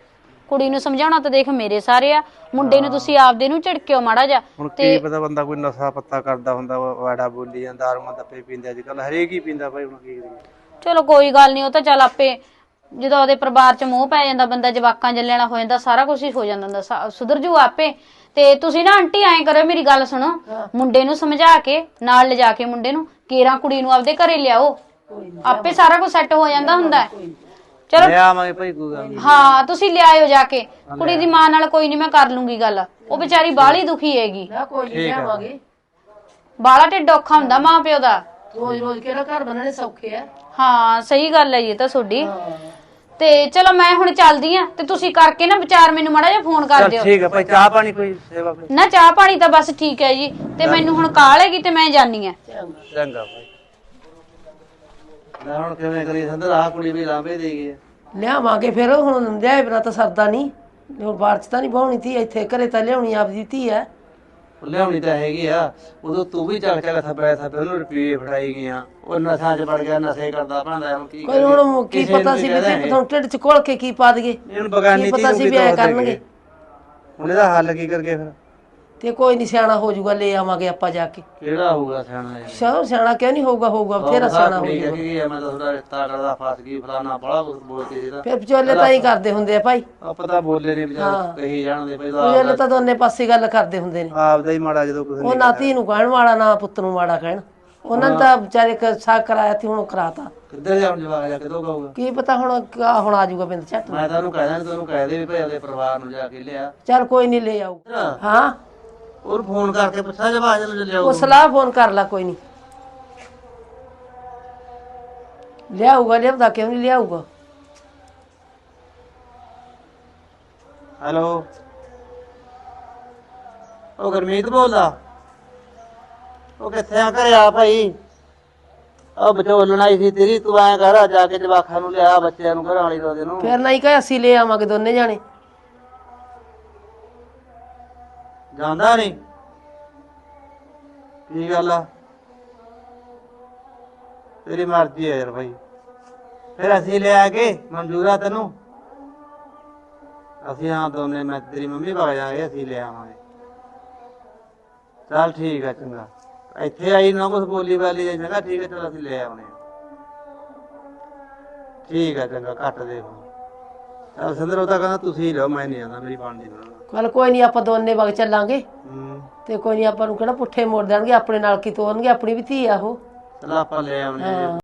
ਕੁੜੀ ਨੂੰ ਸਮਝਾਉਣਾ ਤਾਂ ਦੇਖ ਮੇਰੇ ਸਾਰੇ ਆ। ਮੁੰਡੇ ਨੂੰ ਤੁਸੀਂ ਆਪਦੇ ਨੂੰ ਝਿੜਕਿਓ ਮਾੜਾ ਜਾ ਹੁਣ ਕੀ ਪਤਾ ਬੰਦਾ ਕੋਈ ਨਸ਼ਾ ਪੱਤਾ ਕਰਦਾ ਹੁੰਦਾ ਵਾ- ਵਾੜਾ ਬੋਲੀ ਜਾਂਦਾ ਦਾਰੂਆਂ ਦੱਪੇ ਪੀਂਦੇ ਅੱਜ ਕੱਲ ਹਰੇਕ ਹੀ ਪੀਂਦਾ ਭਾਈ ਹੁਣ ਕੀ ਕਰੀਏ। ਚਲੋ ਕੋਈ ਗੱਲ ਨਹੀਂ ਉਹ ਤਾਂ ਚੱਲ ਆਪੇ ਜਦੋਂ ਉਹਦੇ ਪਰਿਵਾਰ ਚ ਮੋਹ ਪੈ ਜਾਂਦਾ ਬੰਦਾ ਜਵਾਕਾਂ ਜੱਲੇ ਵਾਲਾ ਹੋ ਜਾਂਦਾ ਸਾਰਾ ਕੁਝ ਹੀ ਹੋ ਜਾਂਦਾ ਹੁੰਦਾ ਸਾ- ਸੁਧਰ ਜੂ ਆਪੇ। ਤੇ ਤੁਸੀਂ ਨਾ ਆਂਟੀ ਐਂ ਕਰੋ ਮੇਰੀ ਗੱਲ ਸੁਣੋ। ਮੁੰਡੇ ਨੂੰ ਸਮਝਾ ਕੇ ਨਾਲ ਲਿਜਾ ਕੇ ਮੁੰਡੇ ਨੂੰ ਕੇਰਾਂ ਕੁੜੀ ਨੂੰ ਆਪਦੇ ਘਰੇ ਲਿਆਓ। ਆਪੇ ਸਾਰਾ ਕੁਝ ਸੈੱਟ ਹੋ ਜਾਂਦਾ ਹੁੰਦਾ। ਹੈ। ਚਲੋ। ਲੈ ਆਵਾਂਗੇ ਭਾਈ ਕੋਈ ਗੱਲ ਨੀ। ਹਾਂ ਤੁਸੀਂ ਲਿਆਇਓ ਜਾ ਕੇ। ਕੁੜੀ ਦੀ ਮਾਂ ਨਾਲ ਕੋਈ ਨਹੀਂ ਮੈਂ ਕਰ ਲੂੰਗੀ ਗੱਲ। ਉਹ ਵਿਚਾਰੀ ਬਾਹਲੀ ਦੁਖੀ ਹੈਗੀ। ਨਾ ਕੋਈ ਨਹੀਂ ਲਿਆਵਾਂਗੇ। ਬਾਹਲਾ ਢਿੱਡ ਔਖਾ ਹੁੰਦਾ ਮਾਂ ਪਿਓ ਦਾ। ਰੋਜ਼ ਰੋਜ਼ ਕਿਹੜਾ ਘਰ ਬਣਾਣੇ ਸੌਖੇ ਆ। ਹਾਂ ਸਹੀ ਗੱਲ ਹੈ ਜੀ ਇਹ ਤਾਂ ਤੁਹਾਡੀ। ਤੇ ਚਲੋ ਮੈਂ ਹੁਣ ਚੱਲਦੀ ਆ ਤੇ ਤੁਸੀਂ ਕਰਕੇ ਨਾ ਵਿਚਾਰ ਮੈਨੂੰ ਮਾੜਾ ਜਿਹਾ ਫੋਨ ਕਰ ਚੱਲ ਦਿਓ। ਠੀਕ ਹੈ ਭਾਈ ਚਾਹ ਪਾਣੀ ਕੋਈ ਸੇਵਾ ਕੋਈ। ਨਾ ਚਾਹ ਪਾਣੀ ਤਾਂ ਬਸ ਠੀਕ ਹੈ ਜੀ। ਤੇ ਮੈਨੂੰ ਹੁਣ ਕਾਲ ਹੈਗੀ ਤੇ ਮੈਂ ਜਾਨੀ ਆ। ਚੰਗਾ ਭਾਈ। ਲੈ ਹੁਣ ਕਿਵੇਂ ਕਰੀ ਸੰਦਰ ਆਹ ਕੁੜੀ ਵੀ ਲਾਂਬੇ ਦੇ ਗਈ ਹੈ। ਲਿਆਵਾਂਗੇ ਫਿਰ ਹੁਣ ਲਿਆਏ ਬਿਨਾ ਤਾਂ ਸਰਦਾ ਨਹੀਂ। ਹੁਣ ਬਾਹਰ ਚ ਤਾਂ ਨਹੀਂ ਬਾਉਣੀ ਤੀ ਇੱਥੇ ਘਰੇ ਤਾਂ ਲਿਆਉਣੀ ਆਪਦੀ ਧੀ ਹੈ। ਉਹ ਲਿਆਉਣੀ ਤਾਂ ਹੈਗੀ ਆ। ਉਦੋਂ ਤੂੰ ਵੀ ਚੱਕ ਚੱਕ ਥੱਪੜਿਆ ਥੱਪੇ ਉਹਨੂੰ ਰੁਪਏ ਫੜਾਈ ਗਿਆ ਉਹ ਨਸ਼ਾ 'ਚ ਵੜ ਗਿਆ ਨਸ਼ੇ ਕਰਦਾ ਭਾਂਦਾ ਹੁਣ ਕੀ ਕੋਈ ਹੁਣ ਕੀ ਪਤਾ ਸੀ ਵੀ ਪਤਾ ਢਿੱਡ ਚ ਘੋਲ ਕੇ ਕੀ ਪਾ ਦਈਏ? ਇਹਨੂੰ ਬਗਾਨੀ ਤੀ ਪਤਾ ਨੂੰ ਸੀ ਵੀ ਐ। ਕਰਨਗੇ? ਹੁਣ ਇਹਦਾ ਹੱਲ ਕੀ ਕਰਗੇ ਫਿਰ? ਤੇ ਕੋਈ ਨਹੀਂ ਸਿਆਣਾ ਹੋ ਜਾਊਗਾ ਲੈ ਆਵਾਂਗੇ ਆਪਾਂ ਜਾ ਕੇ। ਕਿਹੜਾ ਹੋਊਗਾ ਸਿਆਣਾ ਇਹ? ਸਿਆਣਾ ਸਿਆਣਾ ਕਿਉਂ ਨਹੀਂ ਹੋਊਗਾ ਹੋਊਗਾ ਬਥੇਰਾ ਸਿਆਣਾ ਹੋ ਜਾਊਗਾ ਹੈ ਮੈਂ ਤਾਂ ਤੁਹਾਡਾ ਰਿਸ਼ਤਾ ਕਰਦਾ ਫਸ ਗਈ ਫਲਾਣਾ ਬੜਾ ਕੁਝ ਬੋਲਦੀ ਸੀ ਤਾਂ ਫਿਰ ਵਿਚੋਲੇ ਤਾਂ ਹੀ ਕਰਦੇ ਹੁੰਦੇ ਆ ਭਾਈ। ਆਪਾਂ ਤਾਂ ਬੋਲੇ ਨਹੀਂ ਵਿਚਾਰ ਕਹੀ ਜਾਣਦੇ ਭਾਈ ਵਿਚੋਲੇ ਤਾਂ ਦੋਨੇ ਪਾਸੇ ਗੱਲ ਕਰਦੇ ਹੁੰਦੇ ਨੇ। ਆਪਦਾ ਹੀ ਮਾੜਾ ਜਦੋਂ ਕੁਝ ਉਹ ਨਾ ਧੀ ਨੂੰ ਕਹਿਣ ਵਾਲਾ ਨਾ ਪੁੱਤ ਨੂੰ ਮਾੜਾ ਕਹਿਣ। ਉਹਨਾਂ ਨੇ ਤਾਂ ਵਿਚਾਰੇ ਕ ਸਾਕ ਕਰਾਇਆ ਸੀ ਹੁਣ ਕਰਾਤਾ। ਕਿੱਧਰ ਜਾਣ ਜਵਾਬ ਜਾ ਕਿਦੋਂ ਕਹੂਗਾ? ਕੀ ਪਤਾ ਹੁਣ ਹੁਣ ਆ ਜਾਊਗਾ ਬਿੰਦ ਝੱਟ ਮੈਂ ਤਾਂ ਉਹਨੂੰ ਕਹਿਦਾ ਨਹੀਂ ਤੈਨੂੰ ਕਹਿ ਦੇ ਵੀ ਭਾਈ ਆਪਣੇ ਪਰਿਵਾਰ ਨੂੰ ਜਾ ਕੇ ਲਿਆ। ਚੱਲ ਕੋਈ ਨਹੀਂ ਲੈ ਆਊ। ਹਾਂ। ਉਹ ਫੋਨ ਕਰਕੇ ਪੁੱਛਾ ਜਵਾਬ ਜਦੋਂ ਲਿਆਓ ਉਹ ਸਲਾਹ ਫੋਨ ਕਰ ਲਾ ਕੋਈ ਨਹੀਂ। ਲਿਆਊਗਾ ਲਿਆਉਂਦਾ ਕਿਉਂ ਨਹੀਂ ਲਿਆਊਗਾ? ਹੈਲੋ। ਉਹ ਗਰਮੀਤ ਬੋਲਦਾ। ਉਹ ਕਿੱਥੇ ਆ ਘਰੇ ਆ ਭਾਈ? ਉਹ ਬਚੋਲਣ ਆਈ ਸੀ ਤੇਰੀ ਤੂੰ ਐਂ ਕਰ ਆ ਜਾ ਕੇ ਜਵਾਖਾਂ ਨੂੰ ਲਿਆ ਬੱਚਿਆਂ ਨੂੰ ਘਰ ਵਾਲੀ ਰੋਦੇ ਨੂੰ। ਫਿਰ ਨਹੀਂ ਕਹੇ ਅਸੀਂ ਲੈ ਆਵਾਂਗੇ ਦੋਨੇ ਜਾਣੇ। ਜਾਂਦਾ ਨਹੀਂ। ਕੀ ਗੱਲ ਆ? ਤੇਰੀ ਮਰਜ਼ੀ ਹੈ ਯਾਰ ਭਾਈ ਫਿਰ ਅਸੀਂ ਲੈ ਕੇ ਮਨਜ਼ੂਰ ਤੈਨੂੰ। ਅਸੀਂ ਹਾਂ ਦੋਨੇ ਮੈਂ ਤੇਰੀ ਮੰਮੀ ਵਗ ਜਾਾਂਗੇ ਅਸੀਂ ਲੈ ਆਵਾਂਗੇ। ਚੱਲ ਠੀਕ ਆ, ਚੰਗਾ। ਇੱਥੇ ਆਈ ਨਾ ਕੁਛ ਬੋਲੀ ਵਾਲੀ ਹੈ ਚੰਗਾ ਠੀਕ ਹੈ ਚਲ ਅਸੀਂ ਲੈ ਆਉਣੇ ਠੀਕ ਆ, ਚੰਗਾ, ਕੱਟ ਦੇ ਹੁਣ। ਚੱਲ ਉਹ ਤਾਂ ਕਹਿੰਦਾ ਤੁਸੀਂ ਲਓ ਮੈਂ ਨਹੀਂ ਆਉਂਦਾ, ਮੇਰੀ ਬਣਦੀ ਬਣਾਉਣਾ ਕੱਲ ਕੋਈ ਨਹੀਂ ਆਪਾਂ ਦੋਨੇ ਵਗ ਚੱਲਾਂਗੇ। ਹੂੰ। ਤੇ ਕੋਈ ਨਹੀਂ ਆਪਾਂ ਨੂੰ ਕਿਹੜਾ ਪੁੱਠੇ ਮੋੜ ਦੇਣਗੇ ਆਪਣੇ ਨਾਲ ਕੀ ਤੋਰਨਗੇ ਆਪਣੀ ਵੀ ਧੀ ਆ ਉਹ। ਚਲ ਆਪਾਂ ਲੈ ਆਉਣੇ ਆ